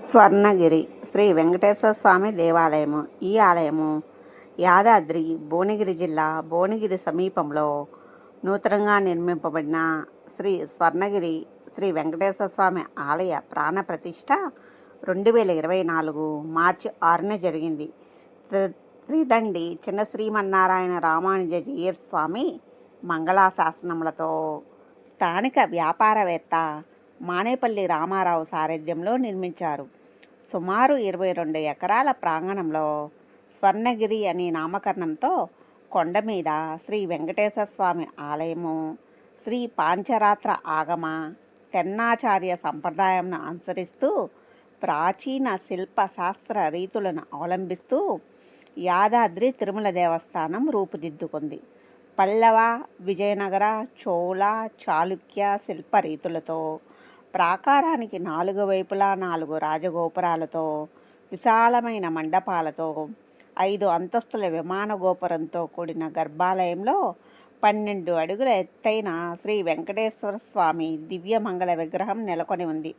స్వర్ణగిరి శ్రీ వెంకటేశ్వర స్వామి దేవాలయము. ఈ ఆలయము యాదాద్రి భువనగిరి జిల్లా భువనగిరి సమీపంలో నూతనంగా నిర్మింపబడిన శ్రీ స్వర్ణగిరి శ్రీ వెంకటేశ్వర స్వామి ఆలయ ప్రాణ ప్రతిష్ట రెండు వేల ఇరవై నాలుగు మార్చి ఆరున జరిగింది. త్రి- త్రిదండి చిన్న శ్రీమన్నారాయణ రామానుజ జీయర్ స్వామి మంగళాశాసనములతో స్థానిక వ్యాపారవేత్త మానేపల్లి రామారావు సారథ్యంలో నిర్మించారు. సుమారు ఇరవై రెండు ఎకరాల ప్రాంగణంలో స్వర్ణగిరి అనే నామకరణంతో కొండ మీద శ్రీ వెంకటేశ్వర స్వామి ఆలయము శ్రీ పాంచరాత్ర ఆగమ తెన్నాచార్య సంప్రదాయంను అనుసరిస్తూ ప్రాచీన శిల్ప శాస్త్ర రీతులను అవలంబిస్తూ యాదాద్రి తిరుమల దేవస్థానం రూపుదిద్దుకుంది. పల్లవ విజయనగర చోళ చాళుక్య శిల్ప రీతులతో ప్రాకారానికి నాలుగు వైపులా నాలుగు రాజగోపురాలతో విశాలమైన మండపాలతో ఐదు అంతస్తుల విమాన గోపురంతో కూడిన గర్భాలయంలో పన్నెండు అడుగుల ఎత్తైన శ్రీ వెంకటేశ్వర స్వామి దివ్యమంగళ విగ్రహం నెలకొని ఉంది.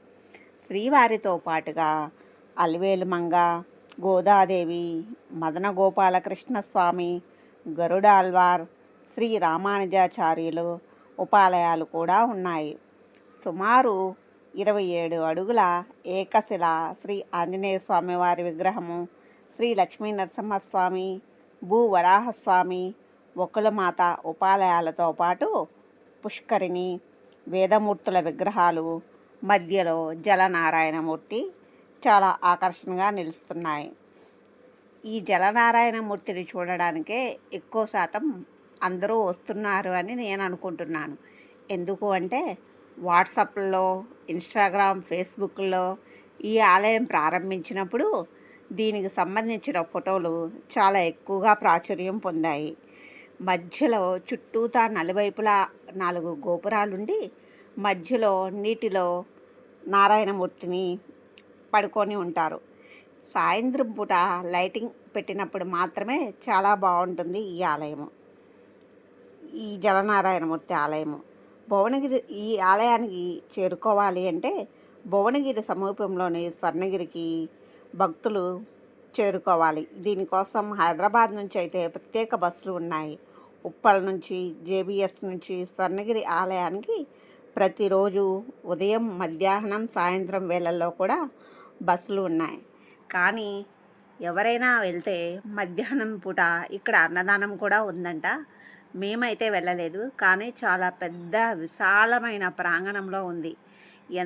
శ్రీవారితో పాటుగా అలివేలు మంగ గోదాదేవి మదన గోపాలకృష్ణ స్వామి గరుడాల్వార్ శ్రీ రామానుజాచార్యులు ఉపాలయాలు కూడా ఉన్నాయి. సుమారు ఇరవై ఏడు అడుగుల ఏకశిల శ్రీ ఆంజనేయ స్వామి వారి విగ్రహము శ్రీ లక్ష్మీ నరసింహస్వామి భూవరాహస్వామి ఒక్కలమాత ఉపాలయాలతో పాటు పుష్కరిణి వేదమూర్తుల విగ్రహాలు మధ్యలో జలనారాయణమూర్తి చాలా ఆకర్షణగా నిలుస్తున్నాయి. ఈ జలనారాయణమూర్తిని చూడడానికే ఎక్కువ శాతం అందరూ వస్తున్నారు అని నేను అనుకుంటున్నాను. ఎందుకు అంటే వాట్సాప్లో ఇన్స్టాగ్రామ్ ఫేస్బుక్లో ఈ ఆలయం ప్రారంభించినప్పుడు దీనికి సంబంధించిన ఫోటోలు చాలా ఎక్కువగా ప్రాచుర్యం పొందాయి. మధ్యలో చుట్టూతా నలువైపులా నాలుగు గోపురాలుండి మధ్యలో నీటిలో నారాయణమూర్తిని పడుకొని ఉంటారు. సాయంత్రం పూట లైటింగ్ పెట్టినప్పుడు మాత్రమే చాలా బాగుంటుంది ఈ ఆలయము. ఈ జలనారాయణమూర్తి ఆలయము. భువనగిరి ఈ ఆలయానికి చేరుకోవాలి అంటే భువనగిరి సమీపంలోని స్వర్ణగిరికి భక్తులు చేరుకోవాలి. దీనికోసం హైదరాబాద్ నుంచి అయితే ప్రత్యేక బస్సులు ఉన్నాయి. ఉప్పల్ నుంచి జేబిఎస్ నుంచి స్వర్ణగిరి ఆలయానికి ప్రతిరోజు ఉదయం మధ్యాహ్నం సాయంత్రం వేళల్లో కూడా బస్సులు ఉన్నాయి. కానీ ఎవరైనా వెళ్తే మధ్యాహ్నం పూట ఇక్కడ అన్నదానం కూడా ఉందంట. మేమైతే వెళ్ళలేదు. కానీ చాలా పెద్ద విశాలమైన ప్రాంగణంలో ఉంది.